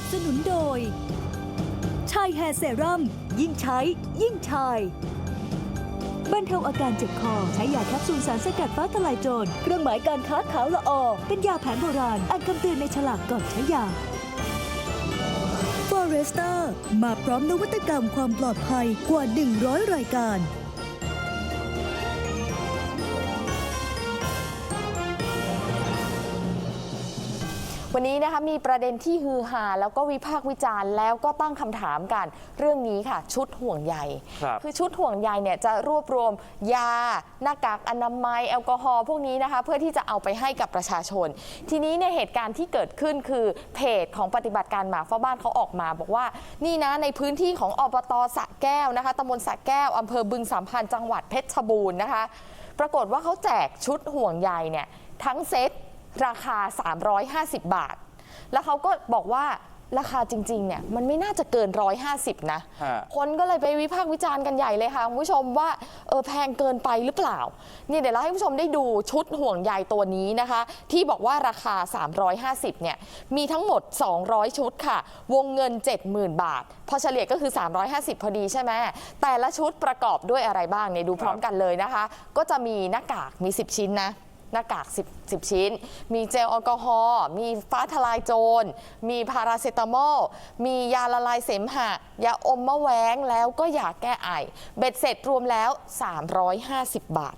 นับสนุนโดยชายแฮร์เซรั่มยิ่งใช้ ยิ่งชายบรรเทาอาการเจ็บคอ ใช้ยาแคปซูลสารสกัดฟ้าทลายโจรเครื่องหมายการค้าขาวละออ เป็นยาแผนโบราณอ่านคำเตือนในฉลากก่อนใช้ยา Foresta มาพร้อมนวัตกรรมความปลอดภัยกว่า 100 รายการ วันนี้นะคะมีประเด็นที่ฮือฮาแล้วก็วิพากษ์วิจารณ์แล้วก็ตั้งคำถามกัน เรื่องนี้ค่ะ ชุดห่วงใยครับอชุดห่วงใยเนี่ยจะรวบรวมยา หน้ากากอนามัยแอลกอฮอล์พวกนี้นะคะ เพื่อที่จะเอาไปให้กับประชาชน ทีนี้เนี่ยเหตุการณ์ที่เกิดขึ้นคือเพจของปฏิบัติการหมาเฝ้าบ้านเขาออกมา บอกว่านี่นะในพื้นที่ของอบตสระแก้วนะคะตำบลสระแก้วอำเภอบึงสามพันธ์จังหวัดเพชรบูรณ์นะคะ ปรากฏว่าเขาแจกชุดห่วงใยเนี่ยทั้งเซ็ต ราคา 350 บาท แล้วเขาก็บอกว่าราคาจริงๆเนี่ยมันไม่น่าจะเกิน 150 นะ ฮะ คนก็เลยไปวิพากษ์วิจารณ์กันใหญ่เลยค่ะคุณผู้ชมว่าเออแพงเกินไปหรือเปล่าเนี่ยเดี๋ยวเราให้คุณผู้ชมได้ดูชุดห่วงใยตัวนี้นะคะ ที่บอกว่าราคา 350 เนี่ยมีทั้งหมด 200 ชุดค่ะ วงเงิน 70,000 บาท พอเฉลี่ยก็คือ 350 พอดีใช่ไหมแต่ละชุดประกอบด้วยอะไรบ้างเนี่ยดูพร้อมกันเลยนะคะ ก็จะมีหน้ากากมี 10 ชิ้นนะ หน้ากาก 10 10 ชิ้น มีเจลแอลกอฮอล์ มีฟ้าทลายโจร มีพาราเซตามอล มียาละลายเสมหะ ยาอมมะแว้งแล้วก็ยาแก้ไอ เบ็ดเสร็จรวมแล้ว 350 บาท